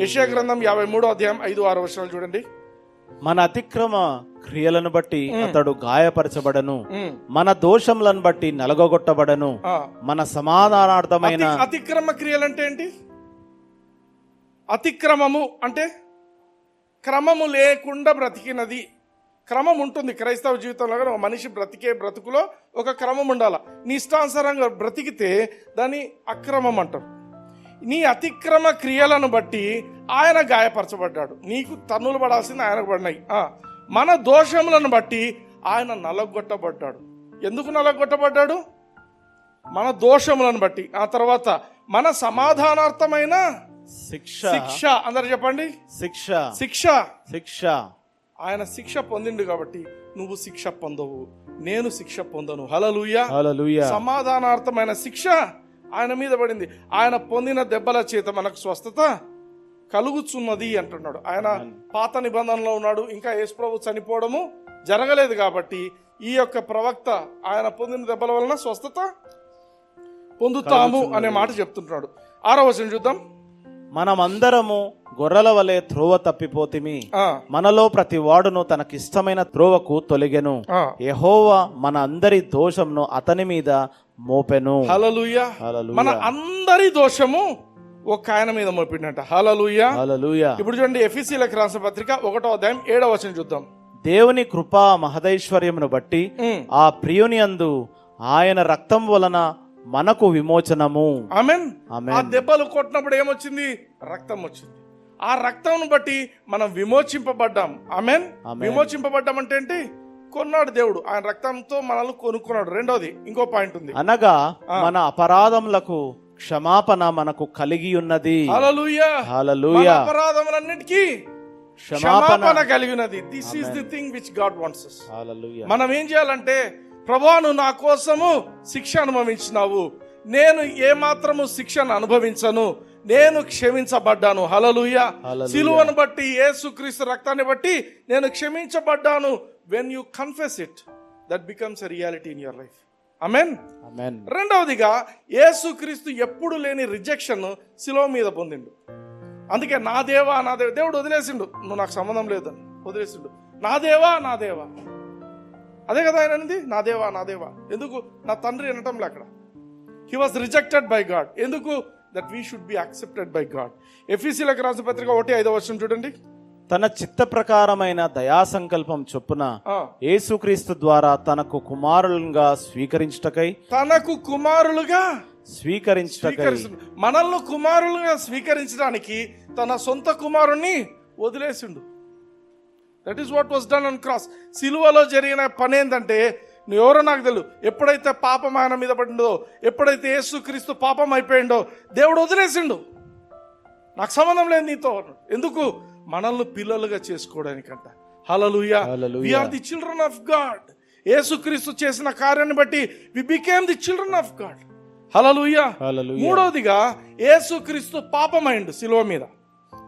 యెషయా గ్రంథం యాభై మూడో అధ్యాయం ఐదు ఆరు వర్షాలు చూడండి. మన అతిక్రమ క్రియలను బట్టి అతడు గాయపరచబడను. మన దోషములను బట్టి నలగొట్టబడను. మన సమాధానార్థమైన అతి- అతిక్రమ క్రియలు అంటే ఏంటి? అతిక్రమము అంటే క్రమము లేకుండా బ్రతికినది. క్రమం ఉంటుంది క్రైస్తవ జీవితంలో కూడా ఒక మనిషి బ్రతికే బ్రతుకులో ఒక క్రమం ఉండాల. నీ ఇష్టానుసారంగా బ్రతికితే దాన్ని అక్రమం అంటారు. నీ అతిక్రమ క్రియలను బట్టి ఆయన గాయపరచబడ్డాడు. నీకు తన్నులు పడాల్సింది ఆయనకు పడినాయి. ఆ, మన దోషములను బట్టి ఆయన నలగొట్టబడ్డాడు. ఎందుకు నలగొట్టబడ్డాడు? మన దోషములను బట్టి. ఆ తర్వాత మన సమాధానార్థమైన శిక్ష. శిక్ష. అందరు చెప్పండి. శిక్ష. శిక్ష. శిక్ష. ఆయన శిక్ష పొందిండు కాబట్టి నువ్వు శిక్ష పొందవు. నేను శిక్ష పొందను. హలలుయ సమాధానార్థమైన శిక్ష. ఆయన మీద పడింది. ఆయన పొందిన దెబ్బల చేత మనకు స్వస్థత కలుగుచున్నది అంటున్నాడు. ఆయన పాత నిబంధనలో ఉన్నాడు. ఇంకా యేసుప్రభు చనిపోవడము జరగలేదు కాబట్టి ఈ యొక్క ప్రవక్త ఆయన పొందిన దెబ్బల వలన స్వస్థత పొందుతాము అనే మాట చెప్తుంటున్నాడు. ఆరో వచనం చూద్దాం. మనమందరము గొర్రెల వలె త్రోవ తప్పిపోతిమి. మనలో ప్రతి వాడును తనకిష్టమైన త్రోవకు తొలగెను. యెహోవా మన అందరి దోషంను అతని మీద మోపెను. హల్లెలూయా. మన అందరి దోషము ఒక ఆయన మీద మోపిండట హలలుయ హల్లెలూయా. ఇప్పుడు చూడండి ఎఫీసీలకు రాసిన పత్రిక ఒకటో అధ్యాయం ఏడవ వచనం చూద్దాం. దేవుని కృపా మహదైశ్వర్యమును బట్టి. ఆ ప్రియుని అందు ఆయన రక్తం వలన మనకు విమోచనము. ఆమెన్. ఆ దెబ్బలు కొట్టినప్పుడు ఏమొచ్చింది? రక్తం వచ్చింది. ఆ రక్తం బట్టి మనం విమోచింపబడ్డాం. ఆమేన్. విమోచింపబడ్డాం అంటే ఏంటి? కొన్నాడు దేవుడు. ఆయన రక్తంతో మనల్ని కొనుక్కున్నాడు. రెండోది ఇంకో పాయింట్ ఉంది. అనగా మన అపరాధములకు క్షమాపణ మనకు కలిగి ఉన్నది. అపరాధములన్నిటికీ క్షమాపణ కలిగినది. This is the thing which God wants మనం ఏం చేయాలంటే ప్రభా నువ్వు నా కోసము శిక్ష అనుభవించినావు. నేను ఏ మాత్రము శిక్షను అనుభవించను. నేను క్షమించబడ్డాను. హలలుయ. సిలువను బట్టి యేసుక్రీస్తు రక్తాన్ని బట్టి నేను క్షమించబడ్డాను. When you confess it that becomes a reality in your life amen amen రెండవదిగా యేసుక్రీస్తు ఎప్పుడు లేని రిజెక్షన్ శిలువ మీద పొందిండు. అందుకే నా దేవా నా దేవ దేవుడు వదిలేసిండు. నువ్వు నాకు సంబంధం లేదని వదిలేసిండు. నా దేవా నా దేవా. అదే కదా ఆయన అనేది? నా దేవా నా దేవా. ఎందుకు? నా తండ్రి అనటంలే అక్కడ. He was rejected by God ఎందుకు? That we should be accepted by God ఎఫీసీలకు రాసిన పత్రిక ఒకటి ఐదో వర్షం చూడండి. తన చిత్త ప్రకారమైన దయా సంకల్పం చొప్పున యేసుక్రీస్తు ద్వారా తనకు కుమారులుగా స్వీకరించుటకై తనకు కుమారులుగా స్వీకరించుటకై మనల్ని కుమారులుగా స్వీకరించడానికి తన సొంత కుమారుణ్ణి వదిలేసిండు. That is what was done on cross సిలువలో జరిగిన పని ఏంటంటే ఎవరో నాకు తెలియదు ఎప్పుడైతే పాపం ఆయన మీద పడిందో ఎప్పుడైతే యేసుక్రీస్తు పాపం అయిపోయిండో దేవుడు వదిలేసిండు. నాకు సంబంధం లేదు నీతో. ఎందుకు? మనల్ని పిల్లలుగా చేసుకోవడానికంట. Hallelujah are the children of God యేసుక్రీస్తు చేసిన కార్యాన్ని బట్టి we became the children of God hallelujah. మూడవదిగా యేసుక్రీస్తు పాపమైండు శిలువ మీద.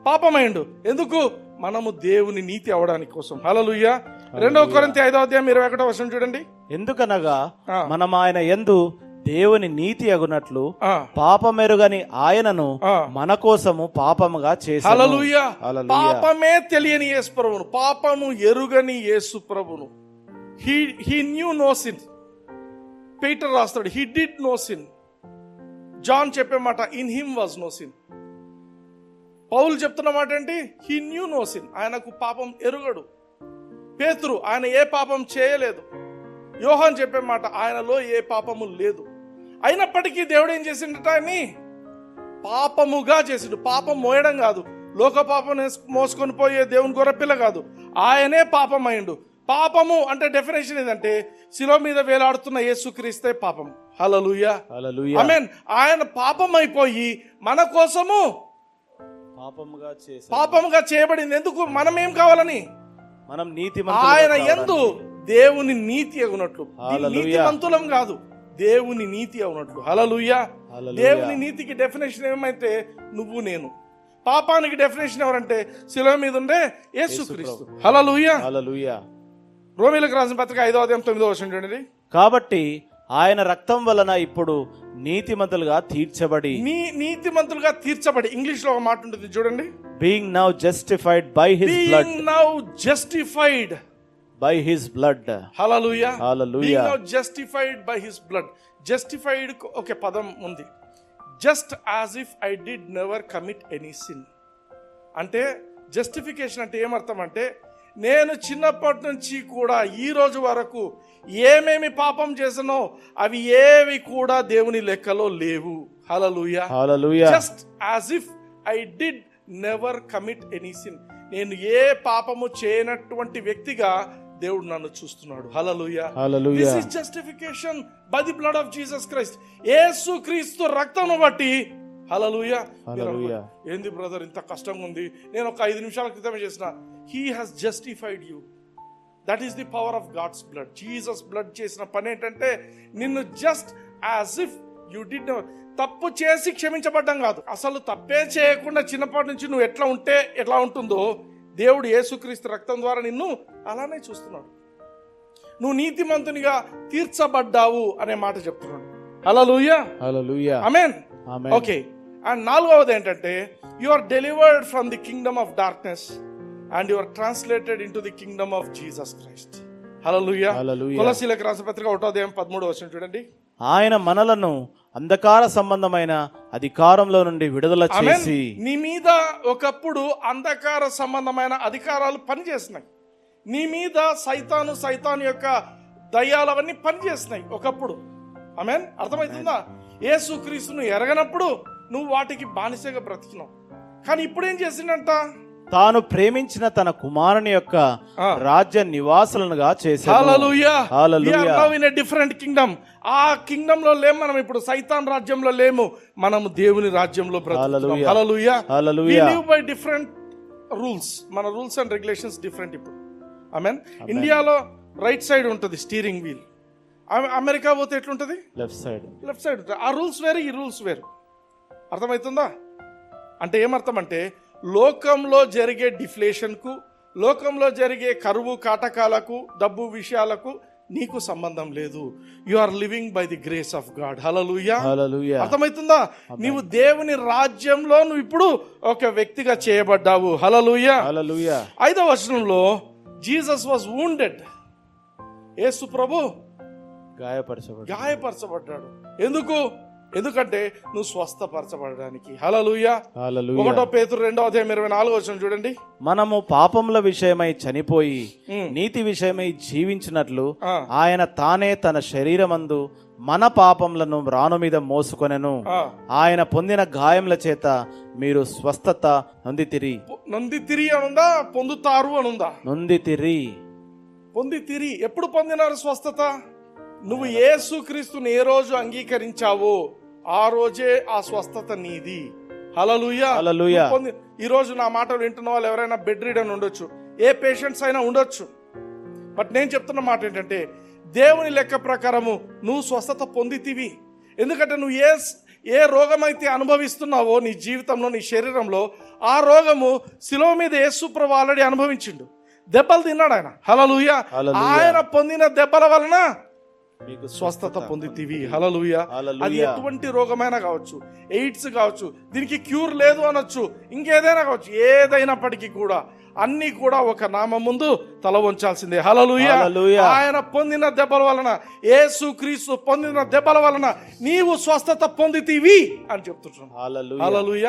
పాపమైండు. ఎందుకు? మనము దేవుని నీతి అవడానికి కోసం. హలలుయ్య రెండవ కొరింత ఐదో అధ్యాయం ఇరవై ఒకటో వర్షం చూడండి. ఎందుకనగా. మనం ఆయన ఎందు దేవుని నీతి అగునట్లు పాపమెరుగని ఆయనను. మన కోసము పాపముగా హల్లెలూయా. పాపమే తెలియని యేసు ప్రభును పాపము ఎరుగని యేసు ప్రభును he he knew no sin. Peter రాస్తాడు he did no sin. John చెప్పే మాట in him was no sin. పౌలు చెప్తున్న మాట ఏంటి? He knew no sin. ఆయనకు పాపం ఎరుగడు. పేతురు ఆయన ఏ పాపం చేయలేదు. యోహాన్ చెప్పే మాట ఆయనలో ఏ పాపము లేదు. అయినప్పటికీ దేవుడు ఏం చేసిండట ఆయన్ని పాపముగా చేసిండు. పాపం మోయడం కాదు. లోక పాపం మోసుకొని పోయే దేవుని గొర్రెపిల్ల కాదు. ఆయనే పాపం అయిండు పాపము అంటే డెఫినేషన్ ఏంటంటే శిలో మీద వేలాడుతున్న యేసుక్రీస్తే పాపం. హలలుయా హల్లెలూయా. ఆమేన్ ఆయన పాపం అయిపోయి మన కోసము పాపముగా చేశాను పాపముగా చేయబడింది. ఎందుకు? మనం ఏం కావాలని? మనం నీతి ఆయన ఎందు దేవుని నీతి హల్లెలూయా. నీతిమంతులం కాదు. దేవుని నీతి అవునట్లు. హలలుయ్యా. దేవుని నీతికి డెఫినేషన్ ఏమైతే? నువ్వు నేను. పాపానికి డెఫినేషన్ ఎవరంటే? శిలువ మీద ఉండే యేసుక్రీస్తు. Hallelujah hallelujah. రోమిలకు రాసిన పత్రిక ఐదో అధ్యాయం తొమ్మిదో వర్షం చూడండి. కాబట్టి ఆయన రక్తం వలన ఇప్పుడు నీతిమంతులుగా తీర్చబడి నీ నీతిమంతులుగా తీర్చబడి. ఇంగ్లీష్లో ఒక మాట ఉంటుంది చూడండి. Being now justified by his blood now justified by his blood hallelujah now justified by his blood justified ఒక పదం ఉంది. Just as if I did never commit any sin అంటే జస్టిఫికేషన్ అంటే ఏమర్థం అంటే నేను చిన్నప్పటి నుంచి కూడా ఈ రోజు వరకు ఏమేమి పాపం చేసానో అవి ఏవి కూడా దేవుని లెక్కలో లేవు. Hallelujah hallelujah just as if I did never commit any sin నేను ఏ పాపము చేయనటువంటి వ్యక్తిగా దేవుడు నన్ను చూస్తున్నాడు. Hallelujah hallelujah this is justification by the blood of Jesus Christ యేసు క్రీస్తు రక్తమును బట్టి హల్లెలూయా. ఏంది బ్రదర్ ఇంత కష్టంగా ఉంది? నేను ఒక ఐదు నిమిషాల క్రితమే చేసిన. He has justified you that is the power of God's blood Jesus blood చేసిన పని ఏంటంటే నిన్ను just as if you did తప్పు చేసి క్షమించబడ్డం కాదు. అసలు తప్పే చేయకుండా చిన్నప్పటి నుంచి నువ్వు ఎట్లా ఉంటే ఎట్లా ఉంటుందో దేవుడు యేసుక్రీస్తు రక్తం ద్వారా నిన్ను అలానే చూస్తున్నాడు. నువ్వు నీతిమంతునిగా తీర్చబడ్డావు అనే మాట చెప్తున్నాడు. అలా లూయా అమెన్ ఓకే అండ్ నాలుగవది ఏంటంటే you are delivered from the kingdom of darkness and you are translated into the kingdom of Jesus Christ రాసిన పత్రిక ఒకటో అధ్యాయం పదమూడు వచ్చిన చూడండి. ఆయన మనలను అంధకార సంబంధమైన అధికారంలో నుండి విడుదల చేసి నీ మీద ఒకప్పుడు అంధకార సంబంధమైన అధికారాలు పనిచేస్తున్నాయి నీ మీద సైతాను సైతాను యొక్క దయ్యాలవన్నీ పనిచేస్తున్నాయి ఒకప్పుడు. ఆమెన్ అర్థమవుతుందా? యేసుక్రీస్తును ఎరగనప్పుడు నువ్వు వాటికి బానిసగా బ్రతికినావు. కానీ ఇప్పుడు ఏం చేసిండంట? తాను ప్రేమించిన తన కుమారుని యొక్క. రాజ్య నివాసులనుగా a different kingdom. ఆ కింగ్డమ్లో లేము మనం ఇప్పుడు. సైతాన్ రాజ్యంలో లేము. మనము దేవుని రాజ్యంలో బై డిఫరెంట్ రూల్స్ మన రూల్స్ అండ్ రెగ్యులేషన్స్ డిఫరెంట్ ఇప్పుడు. ఐ మీన్ ఇండియాలో రైట్ సైడ్ ఉంటుంది స్టీరింగ్ వీల్ అమెరికా పోతే ఎట్లుంటది? లెఫ్ట్ సైడ్ లెఫ్ట్ సైడ్ ఆ రూల్స్ వేరు ఈ రూల్స్ వేరు. అర్థమవుతుందా? అంటే ఏమర్థం అంటే లోకంలో జరిగే డిఫ్లేషన్కు లోకంలో జరిగే కరువు కాటకాలకు డబ్బు విషయాలకు నీకు సంబంధం లేదు. You are living by the grace of God hallelujah అర్థమవుతుందా? నీవు దేవుని రాజ్యంలో నువ్వు ఇప్పుడు ఒక వ్యక్తిగా చేయబడ్డావు. హలలుయా ఐదవ వచనంలో జీసస్ వాజ్ wounded. యేసు ప్రభు గాయపరచబడి గాయపరచబడ్డాడు. ఎందుకు? ఎందుకంటే నువ్వు స్వస్థపరచబడడానికి. హలలుయా ఒకటో పేతురు రెండో అధ్యాయం ఇరవై నాలుగు వచ్చిన చూడండి. మనము పాపముల విషయమై చనిపోయి ఉమ్. నీతి విషయమై జీవించినట్లు. ఆయన తానే తన శరీరమందు మన పాపములను రాను మీద మోసుకొనెను. ఆయన పొందిన గాయముల చేత మీరు స్వస్థత నొందితిరి. నొంది తిరి అనుందా పొందుతారు అనుందా? నొందితిరి. పొంది తిరి ఎప్పుడు పొందినారు స్వస్థత? నువ్వు యేసు క్రీస్తుని ఏ రోజు అంగీకరించావో? ఆ రోజే ఆ స్వస్థత నీది. హలలుయా ఈ రోజు నా మాటలు వింటున్న వాళ్ళు ఎవరైనా బెడ్ రీడ్ అని ఉండొచ్చు ఏ పేషెంట్స్ అయినా ఉండొచ్చు. బట్ నేను చెప్తున్న మాట ఏంటంటే దేవుని లెక్క ప్రకారము నువ్వు స్వస్థత పొందితివి. ఎందుకంటే నువ్వు ఏ ఏ రోగమైతే అనుభవిస్తున్నావో నీ జీవితంలో నీ శరీరంలో ఆ రోగము శిలువ మీద యేసుప్రభు ఆల్రెడీ అనుభవించిండు. దెబ్బలు తిన్నాడు ఆయన. హలలుయ. ఆయన పొందిన దెబ్బల వలన మీకు స్వస్థత పొందితివి. హలలుయ. అది ఎటువంటి రోగమైనా కావచ్చు ఎయిడ్స్ కావచ్చు దీనికి క్యూర్ లేదు అనొచ్చు ఇంకేదైనా కావచ్చు ఏదైనప్పటికీ కూడా అన్ని కూడా ఒక నామం ముందు తల వంచాల్సిందే. హలలుయ. ఆయన పొందిన దెబ్బల వలన యేసు క్రీస్తు పొందిన దెబ్బల వలన నీవు స్వస్థత పొందితివి అని చెప్తున్నాను హల్లెలూయా. హలలుయ